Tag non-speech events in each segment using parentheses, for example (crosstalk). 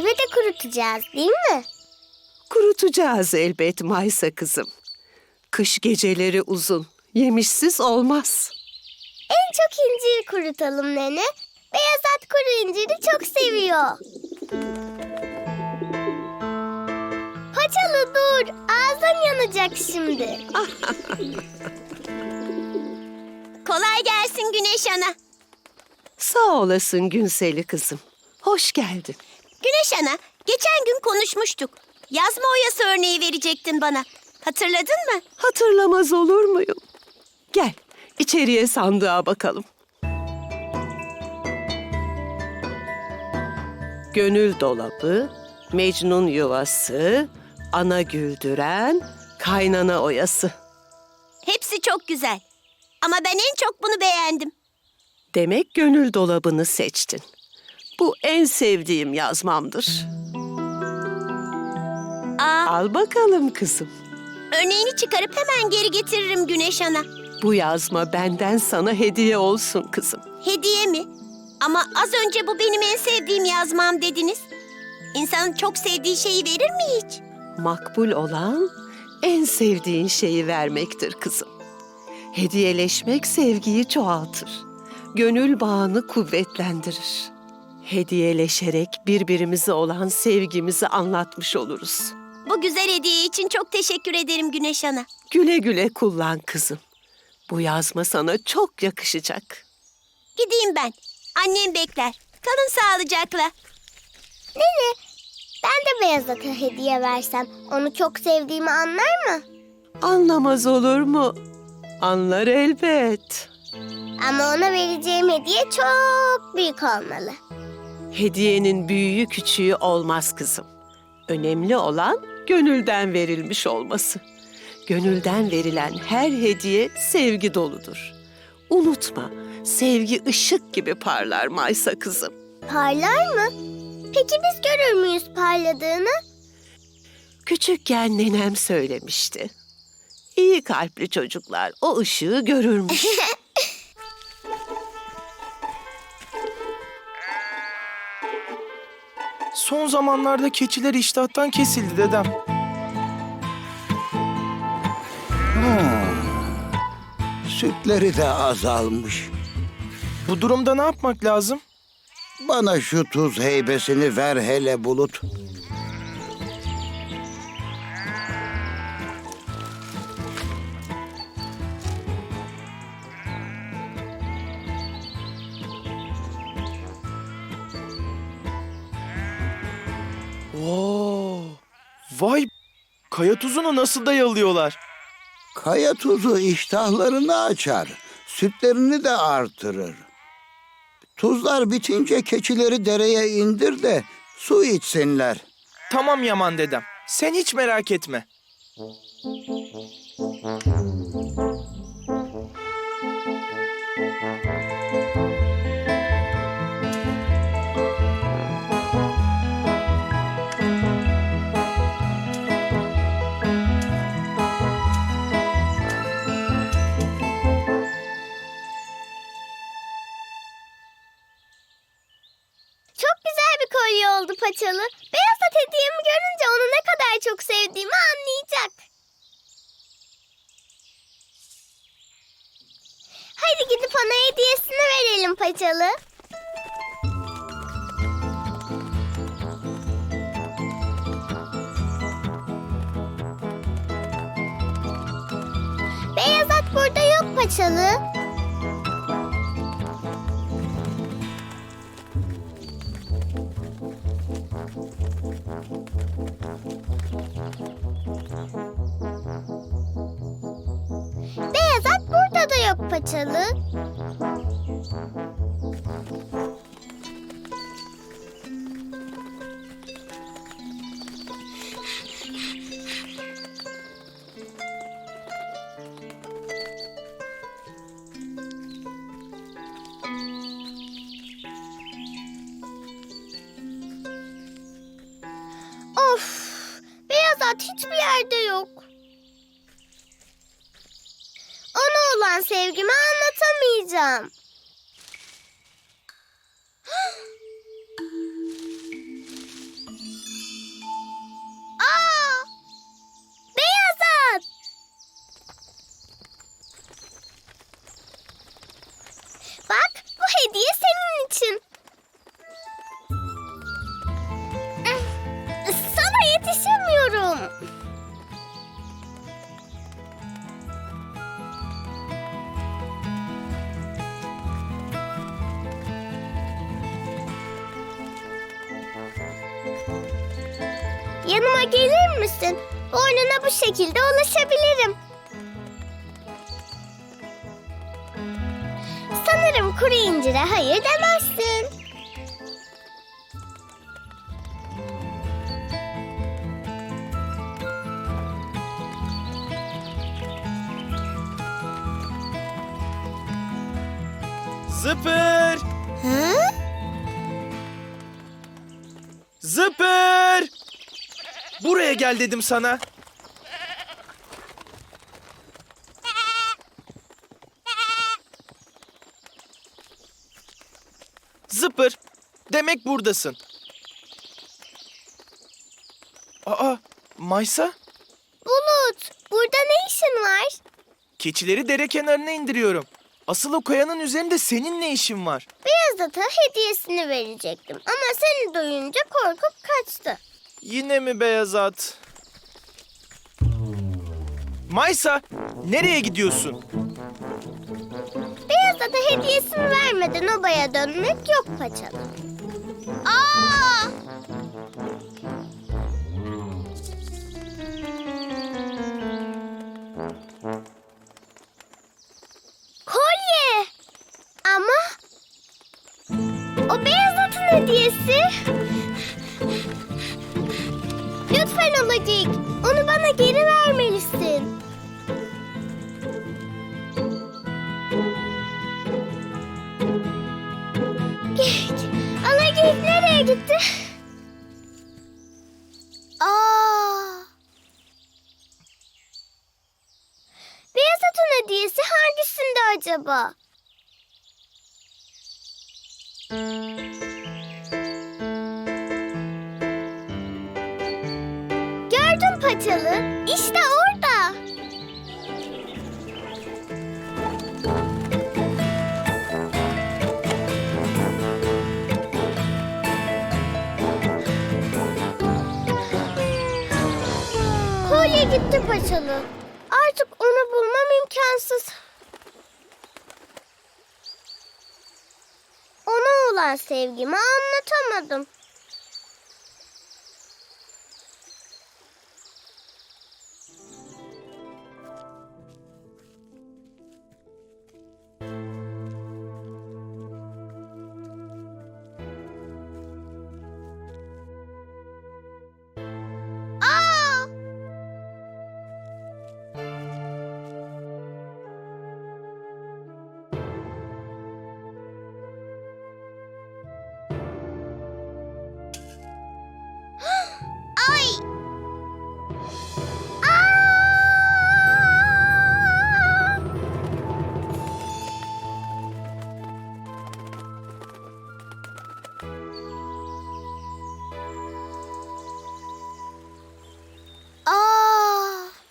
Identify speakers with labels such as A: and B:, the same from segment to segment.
A: Meyve de kurutacağız değil mi?
B: Kurutacağız elbet Maysa kızım. Kış geceleri uzun. Yemişsiz olmaz.
A: En çok incir kurutalım nene. Beyaz at kuru inciri çok seviyor. Paçalı dur, ağzın yanacak şimdi. (laughs)
C: Kolay gelsin Güneş Ana.
B: Sağ olasın Günseli kızım. Hoş geldin.
C: Güneş Ana, geçen gün konuşmuştuk. Yazma oyası örneği verecektin bana. Hatırladın mı?
B: Hatırlamaz olur muyum? Gel, içeriye sandığa bakalım. Gönül dolabı, Mecnun yuvası, ana güldüren, kaynana oyası.
C: Hepsi çok güzel. Ama ben en çok bunu beğendim.
B: Demek gönül dolabını seçtin. Bu en sevdiğim yazmamdır.
C: Aa,
B: Al bakalım kızım.
C: örneğini çıkarıp hemen geri getiririm Güneş Ana.
B: Bu yazma benden sana hediye olsun kızım.
C: Hediye mi? Ama az önce bu benim en sevdiğim yazmam dediniz. İnsanın çok sevdiği şeyi verir mi hiç?
B: Makbul olan en sevdiğin şeyi vermektir kızım. Hediyeleşmek sevgiyi çoğaltır. Gönül bağını kuvvetlendirir. Hediyeleşerek birbirimize olan sevgimizi anlatmış oluruz.
C: Bu güzel hediye için çok teşekkür ederim Güneş Ana.
B: Güle güle kullan kızım. Bu yazma sana çok yakışacak.
C: Gideyim ben. Annem bekler. Kalın sağlıcakla.
A: Nene, ben de beyaz ata hediye versem onu çok sevdiğimi anlar mı?
B: Anlamaz olur mu? Anlar elbet.
A: Ama ona vereceğim hediye çok büyük olmalı.
B: Hediyenin büyüğü küçüğü olmaz kızım. Önemli olan gönülden verilmiş olması. Gönülden verilen her hediye sevgi doludur. Unutma, sevgi ışık gibi parlar Maysa kızım.
A: Parlar mı? Peki biz görür müyüz parladığını?
B: Küçükken nenem söylemişti. İyi kalpli çocuklar o ışığı görürmüş. (laughs)
D: Son zamanlarda keçiler iştahtan kesildi dedem.
E: Sütleri de azalmış.
D: Bu durumda ne yapmak lazım?
E: Bana şu tuz heybesini ver hele bulut.
D: Vay kaya tuzunu nasıl da yalıyorlar.
E: Kaya tuzu iştahlarını açar. Sütlerini de artırır. Tuzlar bitince keçileri dereye indir de su içsinler.
D: Tamam Yaman dedem. Sen hiç merak etme.
A: Paçalı. Beyaz at hediyemi görünce onu ne kadar çok sevdiğimi anlayacak. Hadi gidip ona hediyesini verelim paçalı. Beyaz at burada yok paçalı. Yok paçalı. Of! Beyaz at hiçbir yerde yok. Ona olan sevgimi anlatamayacağım. Yanıma gelir misin? Boynuna bu şekilde ulaşabilirim. Sanırım kuru incire hayır demezsin.
D: Zıpır!
C: Hı?
D: Zıpır! Buraya gel dedim sana. Zıpır, demek buradasın. Aa, Maysa,
A: Bulut, burada ne işin var?
D: keçileri dere kenarına indiriyorum. Asıl o kayanın üzerinde senin ne işin var?
A: Beyaz ata hediyesini verecektim ama seni duyunca korkup kaçtı.
D: Yine mi beyaz at? Maysa, nereye gidiyorsun?
A: Beyaz ata hediyesini vermeden obaya dönmek yok paçalı. Aa! Olacak. Onu bana geri vermelisin. Geyik. Ana geyik nereye gitti? Aa. Beyaz atın hediyesi hangisinde acaba? Paçalı. İşte orada. Kolye gitti paçalı. Artık onu bulmam imkansız. Ona olan sevgimi anlatamadım.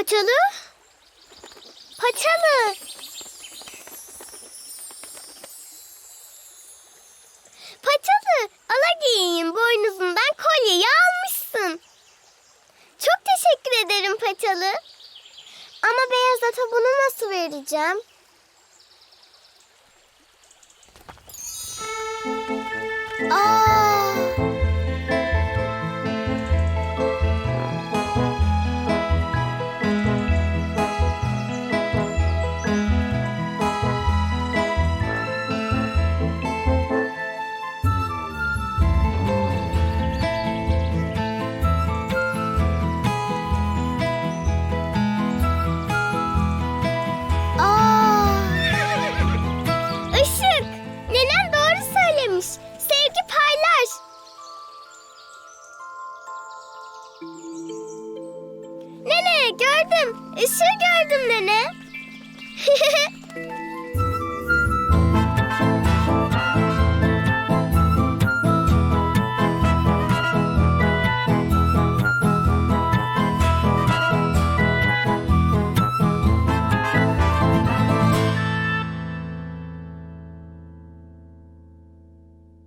A: Paçalı? Paçalı! Paçalı, Alagiyin boynuzundan kolyeyi almışsın. Çok teşekkür ederim Paçalı. Ama beyaz ata bunu nasıl vereceğim? Aa!